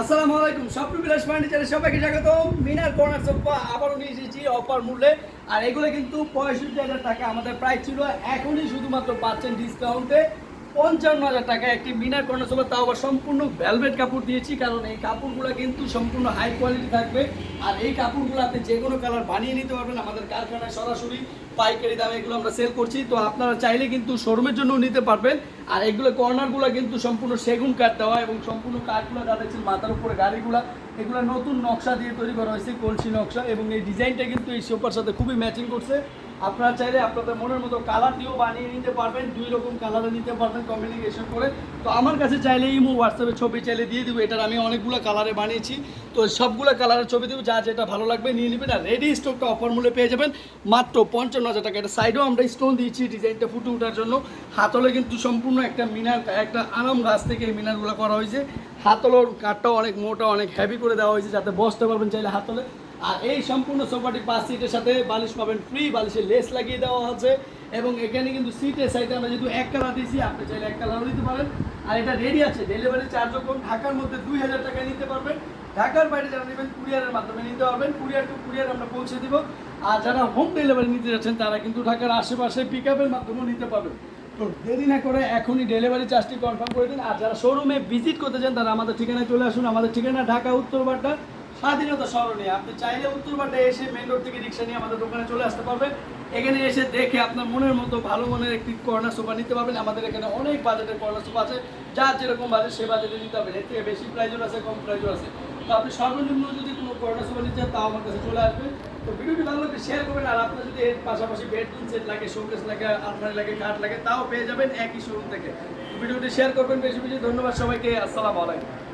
আসসালামু আলাইকুম, স্বপ্ন বিলাস ফার্নিচারে সবাইকে স্বাগতম। মিনার কর্নার সোফা আবারও নিয়ে এসেছি অফার মূল্যে। আর এগুলো কিন্তু পঁয়ষট্টি হাজার টাকা আমাদের প্রাইস ছিল। এখনই শুধুমাত্র পাচ্ছেন ডিসকাউন্টে পঞ্চান্ন হাজার টাকা একটি কর্নার সোফা তাও আবার সম্পূর্ণ ভেলভেট কাপড় দিয়েছি, কারণ এই কাপড়গুলো কিন্তু সম্পূর্ণ হাই কোয়ালিটি থাকবে। আর এই কাপড়গুলো আপনি যে কোনো কালার বানিয়ে নিতে পারবেন আমাদের কারখানায় সরাসরি, পাইকারি দামে এগুলো আমরা সেল করছি। তো আপনারা চাইলে কিন্তু শোরুমের জন্য নিতে পারবেন। আর এগুলো কর্নারগুলো কিন্তু সম্পূর্ণ সেগুন কাঠ দেওয়া এবং সম্পূর্ণ কাঠগুলো দেখছেন মাথার উপরে গাড়িগুলো, এগুলো নতুন নকশা দিয়ে তৈরি করা হয়েছে, কলসি নকশা এবং এই ডিজাইনটা কিন্তু এই সোফার সাথে খুবই ম্যাচিং করছে। আপনারা চাইলে আপনাদের মনের মতো কালার দিয়েও বানিয়ে নিতে পারবেন, দুই রকম কালারে নিতে পারবেন কম্বিনেশন করে। তো আমার কাছে চাইলে ইমো, হোয়াটসঅ্যাপে ছবি চাইলে দিয়ে দেবো, এটার আমি অনেকগুলো কালারে বানিয়েছি। তো সবগুলো কালারের ছবি দেবো, যা যেটা ভালো লাগবে নিয়ে নেবেন, আর রেডি স্টকটা অফার মূল্যে পেয়ে যাবেন। মাত্র পঞ্চান্ন হাজার টাকা, এটা সাইডেও আমরা স্টোন দিয়েছি, ডিজাইনটা ফুটে ওঠার জন্য। হাতলে কিন্তু সম্পূর্ণ একটা মিনার, একটা আরাম গাছ থেকে এই মিনারগুলো করা হয়েছে। হাতলের কাঠটাও অনেক মোটা, অনেক হ্যাভি করে দেওয়া হয়েছে, যাতে বসতে পারবেন চাইলে হাতলে। আর এই সম্পূর্ণ সোফাটি পাঁচ সিটের সাথে বালিশ পাবেন ফ্রি বালিশের লেস লাগিয়ে দেওয়া আছে এবং এখানে কিন্তু সিটের সাইডে আমরা যেহেতু এক কালার দিয়েছি, আপনি চাইলে এক কালারও দিতে পারেন। আর এটা রেডি আছে ডেলিভারি চার্জ যখন ঢাকার মধ্যে দুই হাজার টাকায় নিতে পারবেন। ঢাকার বাইরে যারা নেবেন কুরিয়ারের মাধ্যমে নিতে পারবেন। কুরিয়ার টু কুরিয়ার আমরা পৌঁছে দিব। আর যারা হোম ডেলিভারি নিতে যাচ্ছেন, তারা কিন্তু ঢাকার আশেপাশে পিক আপের মাধ্যমেও নিতে পারবেন। তো দেরি না করে এখনই ডেলিভারি চার্জটি কনফার্ম করে দিন। আর যারা শোরুমে ভিজিট করতে চান, তারা আমাদের ঠিকানায় চলে আসুন। আমাদের ঠিকানা ঢাকা উত্তরবাড্ডা স্বাধীনতা সরণে আপনি চাইলে উত্তরবাড্ডা এসে মেন রোড থেকে রিক্সা নিয়ে আমাদের দোকানে চলে আসতে পারবেন। এখানে এসে দেখে আপনার মনের মতো ভালো মনের একটি কর্নার সোফা নিতে পারবেন। আমাদের এখানে অনেক বাজেটের কর্নার সোফা আছে। যার যেরকম বাজেট, সে বাজেটে নিতে পারবেন এর থেকে বেশি প্রাইজও আছে, কম প্রাইজও আছে। তো আপনি সর্বনিম্ন যদি কোনো কর্নার সোফা নিতে চান, তাও আমার কাছে চলে আসবেন। তো ভিডিওটি ভালো লাগলে শেয়ার করবেন। আর আপনার যদি এর পাশাপাশি বেডরুম সেট লাগে শোকেস লাগে, আলমারি লাগে, খাট লাগে, তাও পেয়ে যাবেন একই শোরুম থেকে। ভিডিওটি শেয়ার করবেন বেশি বেশি। ধন্যবাদ সবাইকে। আসসালামু আলাইকুম।